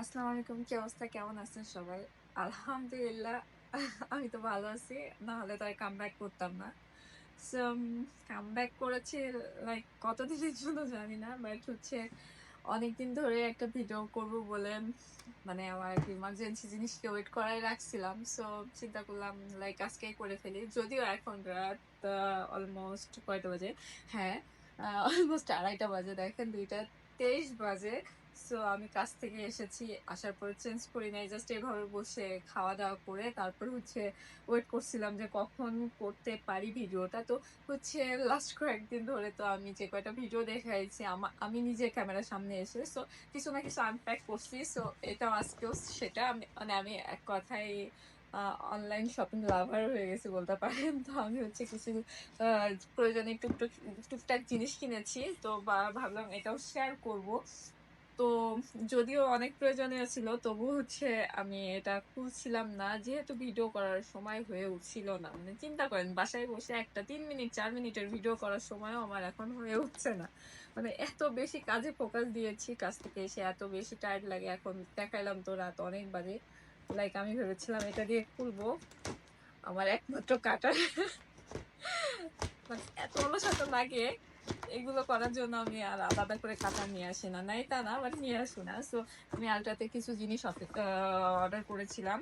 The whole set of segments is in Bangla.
আসসালামু আলাইকুম, কি অবস্থা? কেমন আছেন সবাই? আলহামদুলিল্লাহ, আমি তো ভালো আছি। না হলে তো আর কাম ব্যাক করতাম না। সো কাম ব্যাক করেছি লাইক কতদিনের জন্য জানি না বাট হচ্ছে অনেকদিন ধরে একটা ভিডিও করব বলে মানে আমার ইমার্জেন্সি জিনিসকে ওয়েট করাই রাখছিলাম। সো চিন্তা করলাম লাইক আজকেই করে ফেলি। যদিও এখন রাত অলমোস্ট কয়টা বাজে? হ্যাঁ অলমোস্ট আড়াইটা বাজে। দেখেন, দুইটা তেইশ বাজে সো আমি কাজ থেকে এসেছি, আসার পরে চেঞ্জ করি নাই জাস্ট এভাবে বসে খাওয়া দাওয়া করে তারপর হচ্ছে ওয়েট করছিলাম যে কখন করতে পারি ভিডিওটা। তো হচ্ছে লাস্ট কয়েকদিন ধরে তো আমি যে কয়টা ভিডিও দেখাইছি, আমা- আমি নিজে ক্যামেরার সামনে এসে সো কিছু না কিছু আনপ্যাক করছি সো এটাও আজকেও সেটা, আমি মানে আমি এক কথায় অনলাইন শপিং লাভার হয়ে গেছি বলতে পারেন। তো আমি হচ্ছে কিছু প্রয়োজনে টুকটুক টুকটাক জিনিস কিনেছি। তো ভাবলাম এটাও শেয়ার করব। তো যদিও অনেক প্রয়োজনীয় ছিল, তবু হচ্ছে আমি এটা খুলছিলাম না। যেহেতু ভিডিও করার সময় হয়ে উঠছিল না মানে চিন্তা করেন, বাসায় বসে একটা তিন মিনিট, চার মিনিটের ভিডিও করার সময়ও আমার এখন হয়ে উঠছে না। মানে এত বেশি কাজে ফোকাস দিয়েছি, কাজ থেকে এসে এত বেশি টায়ার্ড লাগে। এখন দেখাইলাম তো রাত অনেক বাজে। লাইক আমি ভেবেছিলাম এটা দিয়ে খুলবো। আমার একমাত্র কাটার মানে এত অলসতা লাগে। এগুলো করার জন্য আমি আর আলাদা করে কাটা নিয়ে আসি না। নাই তা না বাট নিয়ে আসি না। সো আমি আলট্রাতে কিছু জিনিস অর্ডার করেছিলাম।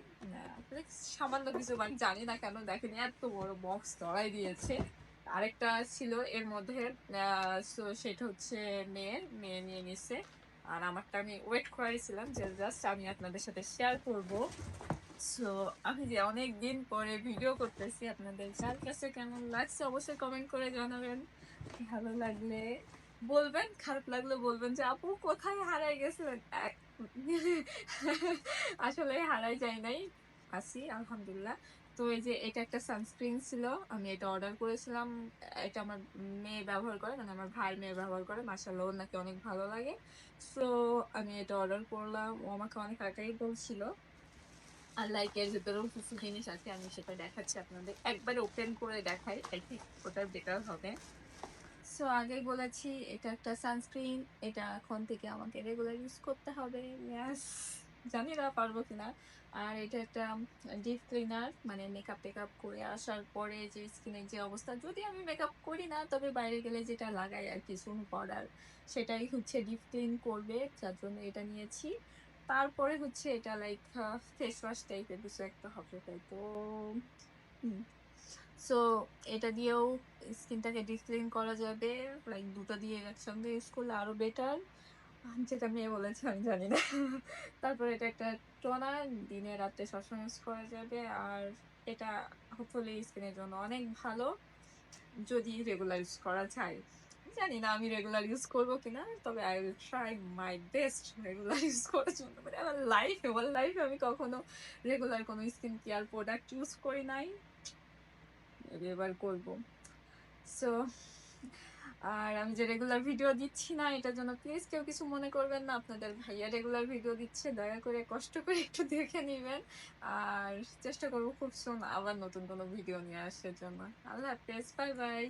সামান্য কিছু মানে জানি না কেন দেখেন, এত বড় বক্স ধরাই দিয়েছে। আরেকটা ছিল এর মধ্যে সো সেটা হচ্ছে মেয়ের। মেয়ে নিয়ে নিছে। আর আমারটা আমি ওয়েট করাইছিলাম যে জাস্ট আমি আপনাদের সাথে শেয়ার করব। সো আমি যে অনেক দিন পরে ভিডিও করতেছি আপনাদের, যার কাছে কেমন লাগছে অবশ্যই কমেন্ট করে জানাবেন। ভালো লাগলে বলবেন, খারাপ লাগলে বলবেন যে, আপু, কোথায় হারাই গেছিলেন? আসলে হারাই যায় নাই, আছি, আলহামদুলিল্লাহ। তো এই যে এটা একটা সানস্ক্রিন ছিল, আমি এটা অর্ডার করেছিলাম। এটা আমার মেয়ে ব্যবহার করে মানে আমার ভাইয়ের মেয়ে ব্যবহার করে মাসাল্লাহ ওর নাকি অনেক ভালো লাগে। সো আমি এটা অর্ডার করলাম, ও আমাকে অনেক আগেই বলছিল। আর লাইক এর ভিতরেও কিছু জিনিস আছে, আমি সেটা দেখাচ্ছি আপনাদের। একবার ওপেন করে দেখাই আই থিঙ্ক ওটা বেটার হবে। সো আগেই বলেছি, এটা একটা সানস্ক্রিন এটা এখন থেকে আমাকে রেগুলার ইউজ করতে হবে ইয়াস জানি না পারব কিনা। আর এটা একটা ডিপ ক্লিনার মানে মেকআপ টেকআপ করে আসার পরে যে স্কিনের যে অবস্থা, যদি আমি মেকআপ করি না, তবে বাইরে গেলে যেটা লাগাই আর কি চুন পাউডার সেটাই হচ্ছে ডিপ ক্লিন করবে, যার জন্য এটা নিয়েছি। তারপরে হচ্ছে এটা লাইক ফেস ওয়াশ টাইপের কিছু একটা হবে তাই তো সো এটা দিয়েও স্কিনটাকে ডিক্লিন করা যাবে লাইক দুটো দিয়ে একসঙ্গে ইউজ করলে আরও বেটার যেটা মেয়ে বলেছে আমি জানি না। তারপর এটা একটা টোনার দিনে রাতে সবসময় ইউজ করা যাবে। আর এটা হোপফুলি স্কিনের জন্য অনেক ভালো যদি রেগুলার ইউজ করা যায়। জানি না আমি রেগুলার ইউজ করব কিনা তবে I will try my best regular use করার জন্য। মানে আমার লাইফে আমার লাইফে আমি কখনো রেগুলার কোনো স্কিন কেয়ার প্রোডাক্ট ইউজ করি নাই। এবার করব। সো আর আমি যে রেগুলার ভিডিও দিচ্ছি না, এটার জন্য প্লিজ কেউ কিছু মনে করবেন না। আপনাদের ভাইয়া রেগুলার ভিডিও দিচ্ছে, দয়া করে কষ্ট করে একটু দেখে নেবেন। আর চেষ্টা করব খুব সুন আবার নতুন কোনো ভিডিও নিয়ে আসার জন্য। আল্লাহ হাফেজ বাই বাই